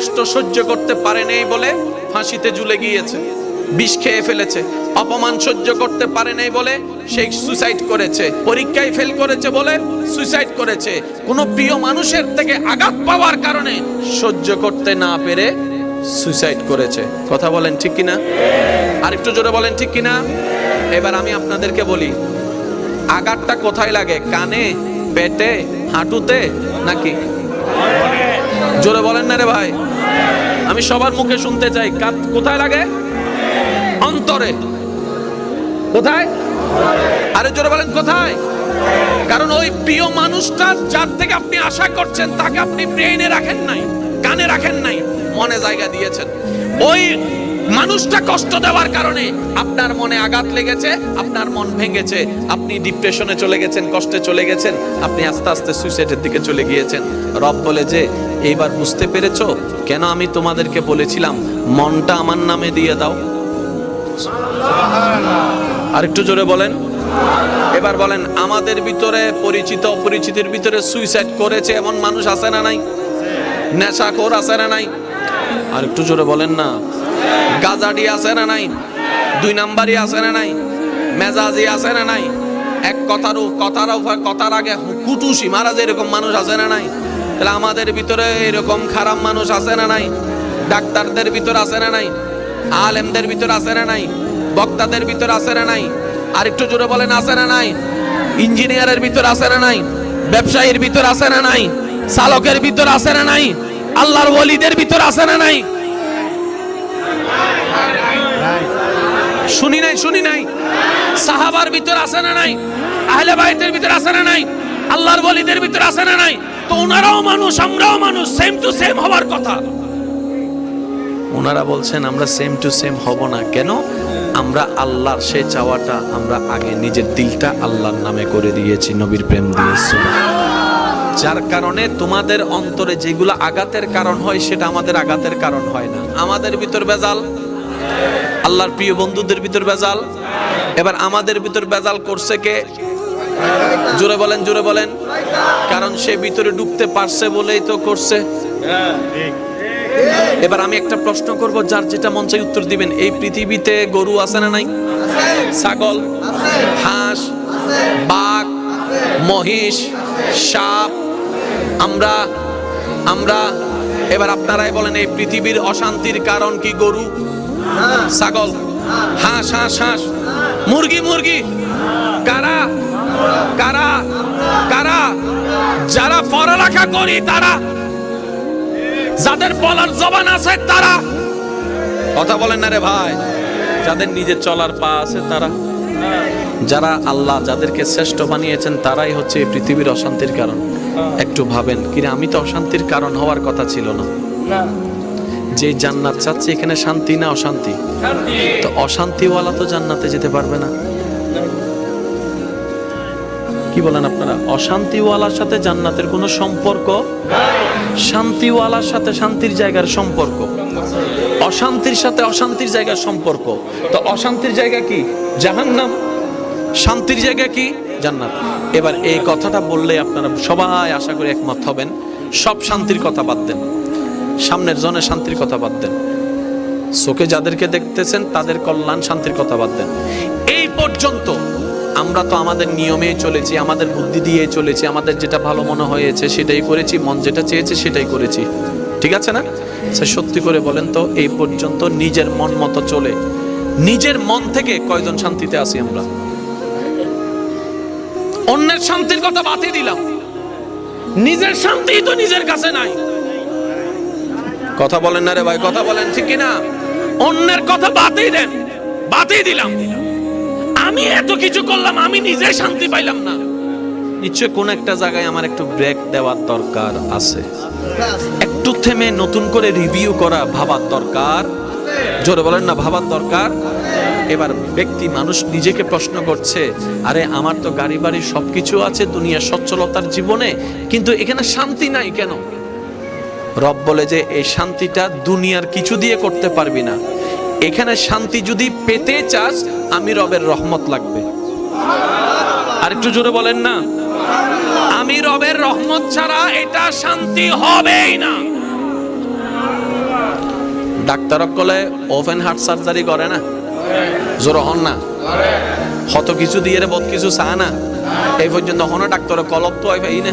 কষ্ট সহ্য করতে পারে নেই বলে ফাঁসিতে ঝুলে গিয়েছে। বিষ খেয়ে ফেলেছে। অপমান সহ্য করতে পারে নাই বলে সে সুসাইড করেছে। পরীক্ষায় ফেল করেছে বলে সুসাইড করেছে। কোনো প্রিয় মানুষের থেকে আঘাত পাওয়ার কারণে সহ্য করতে না পেরে সুসাইড করেছে। কথা বলেন ঠিক কিনা? আর একটু জোরে বলেন ঠিক কিনা? এবার আমি আপনাদেরকে বলি, আঘাতটা কোথায় লাগে? কানে, পেটে, হাঁটুতে নাকি? জোরে বলেন না রে ভাই। আমি সবার মুখে শুনতে চাই। কোথায় লাগে? অন্তরে। কোথায়? আরে জোরে বলেন, কোথায়? কারণ ওই প্রিয় মানুষটা যার থেকে আপনি আশা করছেন, তাকে আপনি ব্রেনে রাখেন নাই, কানে রাখেন নাই, মনে জায়গা দিয়েছেন। ওই মানুষটা কষ্ট দেওয়ার কারণে আপনার মনে আঘাত লেগেছে, আপনার মন ভেঙেছে, আপনি ডিপ্রেশনে চলে গেছেন, কষ্টে চলে গেছেন, আপনি আস্তে আস্তে সুইসাইডের দিকে চলে গিয়েছেন। রব বলে যে, এইবার বুঝতে পেরেছ? কেন আমি তোমাদেরকে বলেছিলাম, মনটা আমার নামে দিয়ে দাও? আর একটু জোরে বলেন। এবার বলেন, আমাদের ভিতরে পরিচিত অপরিচিতের ভিতরে সুইসাইড করেছে এমন মানুষ আছে না নাই? নেশাখোর আছে না নাই? আর একটু জোরে বলেন না গাজাডি আছে না নাই দুই নাম্বারই আছে না নাই মেজাজি আছে না নাই এক কথার কথার কথার আগে কুটুসি মারা যে এরকম মানুষ আছে না নাই তাহলে আমাদের ভিতরে এরকম খারাপ মানুষ আছে না নাই ডাক্তারদের ভিতর আছে না নাই আলেমদের ভিতর আছে না নাই বক্তাদের ভিতর আছে না নাই আর একটু জোরে বলেন আছে না নাই ইঞ্জিনিয়ারের ভিতর আছে না নাই ব্যবসায়ীর ভিতর আছে না নাই চালকের ভিতর আছে না নাই আল্লাহর ওলিদের ভিতর আছে না নাই শুনি নাই শুনি নাই। সাহাবার ভিতর আছে না নাই? আহলে বাইতের ভিতর আছে না নাই? আল্লাহর ওলিদের ভিতর আছে না নাই? তো ওনারাও মানুষ, আমরাও মানুষ সেম টু সেম হবার কথা। ওনারা বলছেন, আমরা সেম টু সেম হব না। কেন? আমরা আল্লাহর সেই চাওয়াটা আমরা আগে নিজের দিলটা আল্লাহর নামে করে দিয়েছি, নবীর প্রেম দিয়েছি যার কারণে তোমাদের অন্তরে যেগুলো আঘাতের কারণ হয়, সেটা আমাদের আঘাতের কারণ হয় না। আমাদের ভিতর বেজাল। আল্লাহর প্রিয় বন্ধুদের ভিতর বেজাল এবার আমাদের ভিতর বেজাল করছে কে? জোরে বলেন জোরে বলেন। কারণ সে ভিতরে ঢুকতে পারছে বলেই তো করছে। এবার আমি একটা প্রশ্ন করব, যার যেটা মন চাই উত্তর দিবেন। এই পৃথিবীতে গরু আছে না নাই? ছাগল, হাঁস, বাঘ, মহিষ, সাপ, আমরা আমরা। এবার আপনারাই বলেন, এই পৃথিবীর অশান্তির কারণ কি গরু? ছাগল। হাঁস হাঁস হাঁস। মুরগি মুরগি। কারা? কারা? কারা? যারা পড়ালেখা করি তারা, যাদের বলার জবান আছে তারা। কথা বলেন না রে ভাই। যাদের নিজের চলার পা আছে তারা। যারা আল্লাহ যাদেরকে শ্রেষ্ঠ বানিয়েছেন তারাই হচ্ছে এই পৃথিবীর অশান্তির কারণ। একটু ভাবেন, কিরে আমি তো অশান্তির কারণ হওয়ার কথা ছিল না। যে জান্নাত চাচ্ছে এখানে শান্তি না অশান্তি? তো অশান্তিওয়ালা তো জান্নাতে যেতে পারবে না। কি বলেন আপনারা? অশান্তিওয়ালার সাথে জান্নাতের কোনো সম্পর্ক? শান্তিওয়ালার সাথে শান্তির জায়গার সম্পর্ক। অশান্তির সাথে অশান্তির জায়গার সম্পর্ক। তো অশান্তির জায়গা কি? জাহান্নাম। শান্তির জায়গা কি? জান্নাত। এবার এই কথাটা বললে আপনারা সবাই আশা করি একমত হবেন। সব শান্তির কথা বাদ দেন। সামনের জনে শান্তির কথা বাদ দেন। চোখে যাদেরকে দেখতেছেন তাদের কল্যাণ শান্তির কথা বাদ দেন। এই পর্যন্ত আমরা তো আমাদের নিয়মে চলেছি আমাদের বুদ্ধি দিয়ে চলেছি আমাদের যেটা ভালো মনে হয়েছে সেটাই করেছি মন যেটা চেয়েছে সেটাই করেছি। ঠিক আছে না? আচ্ছা, সত্যি করে বলেন তো এই পর্যন্ত নিজের মন মতো চলে। নিজের মন থেকে কয়জন শান্তিতে আছি আমরা? অন্যের শান্তির কথা বাতিল দিলাম। নিজের শান্তি তো নিজের কাছে নাই। কথা বলেন না রে ভাই, কথা বলেন, ঠিক কি না অন্যের কথা বাদই দেন, বাদই দিলাম। আমি এত কিছু করলাম, আমি নিজে শান্তি পাইলাম না। নিশ্চয় কোন একটা জায়গায় আমার একটু ব্রেক দেওয়ার দরকার আছে। একটু থেমে নতুন করে রিভিউ করা ভাবার দরকার। জোরে বলেন না, ভাবার দরকার? এবার ব্যক্তি, মানুষ নিজেকে প্রশ্ন করছে, আরে আমার তো গাড়ি বাড়ি সবকিছু আছে দুনিয়া সচ্ছলতার জীবনে, কিন্তু এখানে শান্তি নাই কেন? রব বলে যে, এই শান্তিটা দুনিয়ার কিছু দিয়ে করতে পারবি না। এখানে শান্তি যদি পেতে চাস, আমি রবের রহমত লাগবে। আর একটু জোরে বলেন না। আমি রবের রহমত ছাড়া এটা শান্তি হবেই না। ডাক্তারক কলে ওপেন হার্ট সার্জারি করে না? জোর হন না। কত কিছু দিয়ে বহুত কিছু চা না। এই পর্যন্ত হন ডাক্তার কলপ তো হয় না।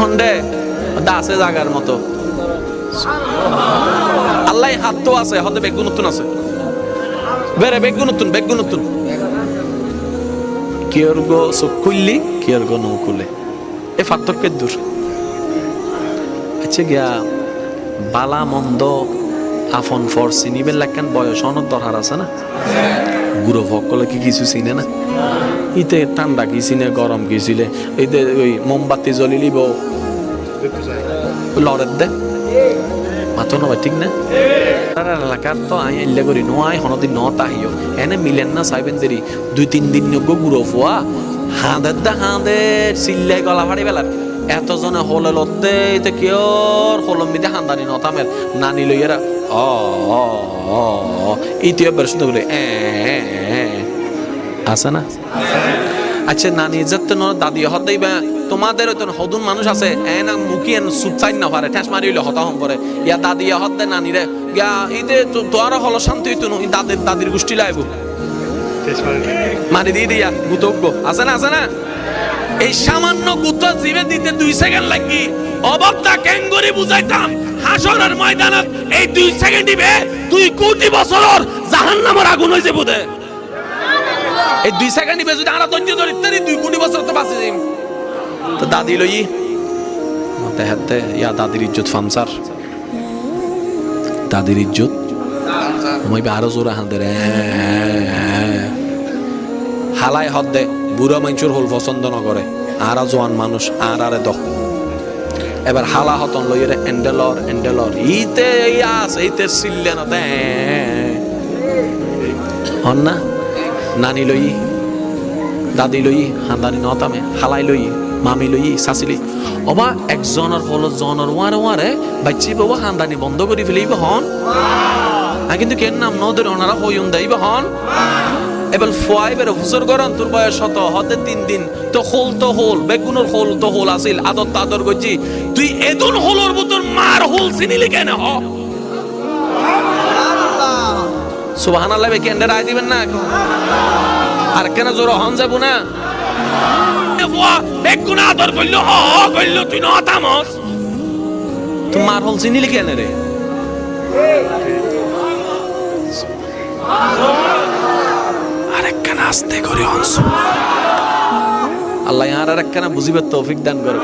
হন্ডে? আছে জাগার মতো। আল্লাহ হাত তো আছে হতে বেগুন নতুন আছে। বেরে বেগুন নতুন বেগুন নতুন কিয়র গো খুললি কিয়র গো নৌ খুলে এ পার্থক্যের দূর। আচ্ছা গিয়া বালা মন্দ আফন ফর চিনিবেন লাগান, বয়স অনেক দরকার আছে না? গুরু ভক্কলে কি কিছু চিনে না? ইতে ঠান্ডা কি চিনে, গরম কি চিনে? এইতে ওই মোমবাতি জ্বলি লিব। লড়ের দে। মাতো নবাই ঠিক না? তার এলাকার তো আই এল্লে করি, নো আই হনদিন ন তাহিও এনে মিলেন না সাইবেন দেরি। দুই তিন দিন গুরো ফুয়া। হাঁদের দা হাঁদের চিল্লাই গলা ফাড়ি বেলার এতজনে হলে লতে এতে কিয়র হলম মিদে হান্দানি নতামের নানি লইয়েরা অ অ অ ইতিয়ে বের বলে। আছে না? আচ্ছা নানি যাতে ন দাদি হত দিবা তোমাদের তো হদুন মানুষ আছে এ না মুখি এন সুচাই না পারে ঠেস মারি হইলে হতা হম করে। ইয়া দাদি হত দে নানি রে গিয়া ইতে তোর হলো শান্তি ই দাদির দাদির গোষ্ঠী লাইব। মারি দিয়ে দিয়া গুতজ্ঞ আছে না আছে না? এই সামান্য গুত জিবে দিতে দুই সেকেন্ড লাগি। অবক্তা ক্যাঙ্গুরি বুঝাইতাম। হাসরের ময়দানত এই দুই সেকেন্ড দিবে দুই কোটি বছরের জাহান্নামের আগুন হয়ে যাব দে এই দুই সেকেন্ড দিবে যদি আনা ধৈর্য ধরি তারি দুই কোটি বছর তো বাঁচে যাইম তো দাদি লই মতে হাতে ইয়া দাদির ইজ্জত ফামসার দাদির ইজ্জত? মই আরও জোরে হাতে রে। হালাই হদ দে। বুড়া মানুষের হল পছন্দ নকরে আর জোয়ান মানুষ আর আরে দখ এবার হালা হতন লই রে এন্ডেলর এন্ডেলর ইতে ইয়াস ইতে সিল্লে না দে হন না? নানি লই দাদি লই হান্দানি নতামে হালাই লই মামি লই সাসিলি অবা একজনের ফলত জনের ওয়ারে ওয়ারে বাচ্চি বাবা, হান্দানি বন্ধ করে ফেলিব হন। কিন্তু কেন নাম নদের ওনারা হইন দেইব হন? এবার ফুয়াই বের হুজুর গরন তোর বয়স শত হতে তিন দিন। তো হোল তো হোল বেগুনের হোল তো হোল আসিল আদর তাদর গজি তুই এদুন হোলর বুতর মার হোল চিনিলি কেন হ? সুবহানাল্লাহ বে কেন্দ্রে রায় দিবেন না আর কেন জোর হন যাব না? বেগুন আদর কইলো হ কইলো তুই ন তামস। তুই মার হোল চিনিলি কেন রে? আরেকখানা আস্তে করে হনস। আল্লাহ আর একখানা বুঝিবার তৌফিক দান করো